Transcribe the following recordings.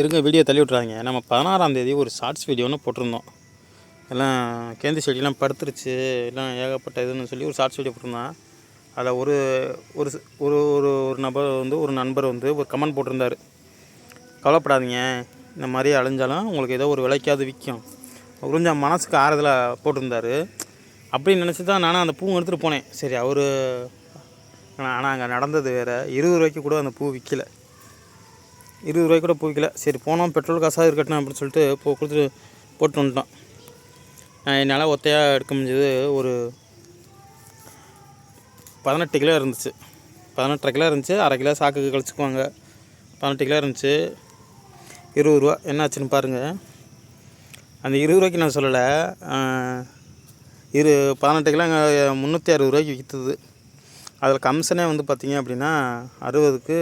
இருங்க வீடியோ தள்ளி விட்றாங்க நம்ம பதினாறாம் தேதி ஒரு ஷார்ட்ஸ் வீடியோ ஒன்று போட்டிருந்தோம். எல்லாம் கேந்தி செடியெல்லாம் படுத்துருச்சு எல்லாம் ஏகப்பட்ட இதுன்னு சொல்லி ஒரு ஷார்ட்ஸ் வீடியோ போட்டிருந்தோம். அதில் ஒரு ஒரு ஒரு ஒரு ஒரு நபர் வந்து ஒரு நண்பர் வந்து ஒரு கமெண்ட் போட்டிருந்தார். கவலைப்படாதீங்க. இந்த மாதிரி அழிஞ்சாலும் உங்களுக்கு ஏதோ ஒரு விலைக்காவது விற்கும். கொஞ்சம் மனசுக்கு ஆறுதலாக போட்டிருந்தாரு. அப்படின்னு நினச்சி தான் நானும் அந்த பூ எடுத்துகிட்டு போனேன். சரி அவர் ஆனால் அங்கே நடந்தது வேறு. இருபது ரூபாய்க்கு கூட அந்த பூ விற்கல இருபது ரூபாய்க்கு கூட போய்க்கல. சரி போனோம் பெட்ரோல் காசாக இருக்கட்டும் அப்படின்னு சொல்லிட்டு போ கொடுத்துட்டு போட்டு வந்துட்டோம் நான் என்னால் ஒத்தையாக எடுக்க முடிஞ்சது ஒரு பதினெட்டு கிலோ இருந்துச்சு. பதினெட்டரை கிலோ இருந்துச்சு அரை கிலோ சாக்குக்கு கழிச்சுக்குவாங்க. பதினெட்டு கிலோ இருந்துச்சு. இருபது ரூபா. என்னாச்சுன்னு பாருங்கள் அந்த இருபது ரூபாய்க்கு நான் சொல்லலை. இரு பதினெட்டு கிலோ முந்நூற்றி அறுபது ரூபாய்க்கு விற்றுது அதில் கமிஷனே வந்து பார்த்திங்க அப்படின்னா அறுபதுக்கு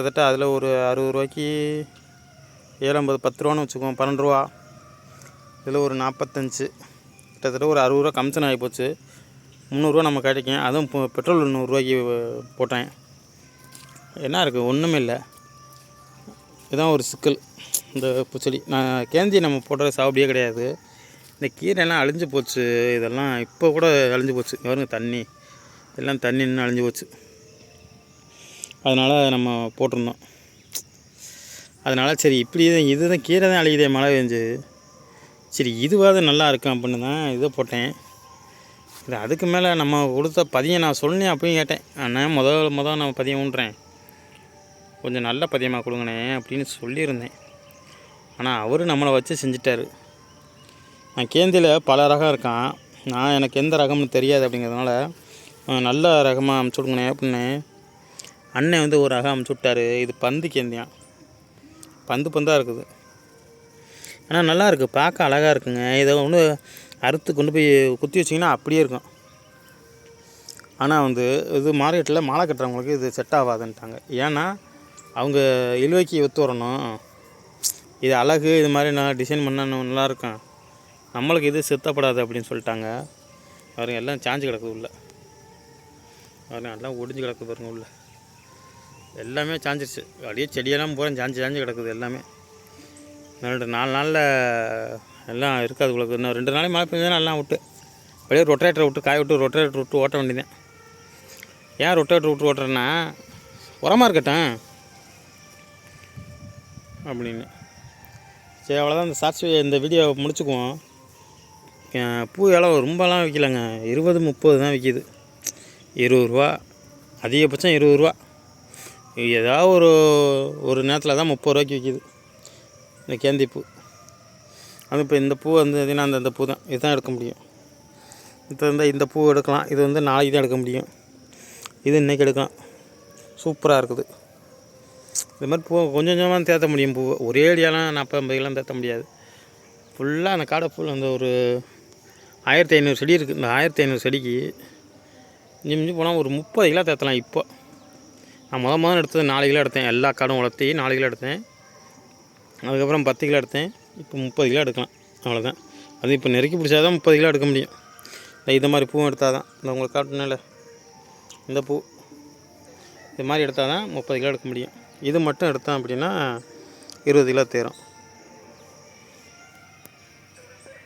கிட்டத்தட்ட அதில் ஒரு அறுபது ரூபாய்க்கு ஏழு ஐம்பது பத்து ரூபான்னு வச்சுக்குவோம் பன்னெண்டு ரூபா. இதில் ஒரு நாற்பத்தஞ்சு கிட்டத்தட்ட ஒரு அறுபது ரூபா கமிஷன் ஆகி போச்சு. முந்நூறுரூவா நம்ம கிடைக்கும் அதுவும் இப்போ பெட்ரோல் நூறுரூவாய்க்கு போட்டேன். என்ன இருக்குது? ஒன்றுமே இல்லை. இதுதான் ஒரு சிக்கல். இந்த பூச்செடி. நான் கேந்தி நம்ம போடுற சாவடியே கிடையாது. இந்த கீரைலாம் அழிஞ்சு போச்சு. இதெல்லாம் இப்போ கூட அழிஞ்சு போச்சு. இங்க பாருங்க தண்ணி. எல்லாம் தண்ணி நின்று அழிஞ்சு போச்சு. அதனால் நம்ம போட்டிருந்தோம். அதனால் சரி இப்படி தான் இது தான் கீரை தான் அழியுதே மழை பெஞ்சு. சரி இதுவாவது நல்லா இருக்கும் அப்படின்னு தான் இதை போட்டேன். இது அதுக்கு மேலே நம்ம கொடுத்த பதியம் நான் சொன்னேன் அப்பயும் கேட்டேன். அண்ணா முதல் முதல் நான் பதியம் ஊன்றேன். கொஞ்சம் நல்ல பதியமாக கொடுங்கண்ணே அப்படின்னு சொல்லியிருந்தேன். ஆனால் அவர் நம்மளை வச்சு செஞ்சிட்டாரு. நான் கேந்தியில் பல ரகம் இருக்கான். நான் எனக்கு எந்த ரகம்னு தெரியாது அப்படிங்கிறதுனால நல்ல ரகமாக அமுச்சு விடுங்கண்ணே அப்படின்னு அண்ணன் வந்து ஒரு அகம் அமுச்சு விட்டாரு. இது பந்து கேந்தியான் பந்து பந்தாக இருக்குது. ஆனால் நல்லா இருக்குது பார்க்க அழகாக இருக்குங்க. இதை ஒன்று அறுத்து கொண்டு போய் குத்தி வச்சிங்கன்னா அப்படியே இருக்கும். ஆனால் வந்து இது மார்க்கெட்டில் மாலை கட்டுறவங்களுக்கு இது செட் ஆகாதுன்ட்டாங்க. ஏன்னா அவங்க இழுவைக்கு ஒத்து வரணும். இது அழகு இது மாதிரி நான் டிசைன் பண்ணால் நல்லாயிருக்கும் நம்மளுக்கு இது செத்தப்படாது அப்படின்னு சொல்லிட்டாங்க. அவருங்க எல்லாம் சாஞ்சு கிடக்குது உள்ள. அவருங்க எல்லாம் ஒடிஞ்சு கிடக்குது பாருங்க உள்ள. எல்லாமே சாஞ்சிருச்சு. அப்படியே செடியெல்லாம் பூரா சாஞ்சி சாஞ்சு கிடக்குது எல்லாமே. ரெண்டு நாலு நாளில் எல்லாம் இருக்காது உங்களுக்கு இன்னும் ரெண்டு நாளைக்கு மழை பெஞ்சா எல்லாம் விட்டு அப்படியே ரொட்டேட்டரை விட்டு காய விட்டு ரொட்டேட்டர் விட்டு ஓட்ட வேண்டியதேன் ஏன் ரொட்டேட்டர் விட்டு ஓட்டுறேன்னா உரமாக இருக்கட்டும். அப்படின்னு. சரி அவ்வளோதான் இந்த சாட்சி இந்த வீடியோ முடிச்சுக்குவோம். பூ இலை ரொம்பலாம் விற்கலங்க இருபது முப்பது தான் விற்கிது இருபது ரூபா. அதிகபட்சம் இருபது ரூபா. ஏதாவது ஒரு ஒரு நேரத்தில் தான் முப்பது ரூபாய்க்கு விற்கிது இந்த கேந்தி பூ. அது இப்போ இந்த பூ வந்து அந்தந்த அந்த இந்த பூ தான். இதுதான் எடுக்க முடியும். இது வந்து இந்த பூ எடுக்கலாம். இது வந்து நாளைக்கு தான் எடுக்க முடியும். இது இன்றைக்கி எடுக்கலாம். சூப்பராக இருக்குது. இது மாதிரி பூ கொஞ்சம் கொஞ்சமாக தேர்த்த முடியும் பூ. ஒரே ஏடியாலாம் நாற்பது ஐம்பது கிலோ தேர்த்த முடியாது. ஃபுல்லாக அந்த காடை ஃபுல் அந்த ஒரு ஆயிரத்தி ஐநூறு செடி இருக்குது இந்த ஆயிரத்தி ஐநூறு செடிக்கு மிஞ்சி மிஞ்சி போனால் ஒரு முப்பது கிலோ தேர்த்தலாம் இப்போ. நான் முத முதல் எடுத்தது நாலு கிலோ எடுத்தேன். எல்லா காடும் வளர்த்தி நாலு கிலோ எடுத்தேன். அதுக்கப்புறம் பத்து கிலோ எடுத்தேன். இப்போ முப்பது கிலோ எடுக்கலாம். அவ்வளோதான் அது இப்போ நெருக்கி பிடிச்சா தான் முப்பது கிலோ எடுக்க முடியும். இந்த இது மாதிரி பூவும் எடுத்தால் தான் இந்த உங்களுக்கு காட்டினால இந்த பூ. இது மாதிரி எடுத்தால் தான் முப்பது கிலோ எடுக்க முடியும். இது மட்டும் எடுத்தோம் அப்படின்னா இருபது கிலோ தேரும்.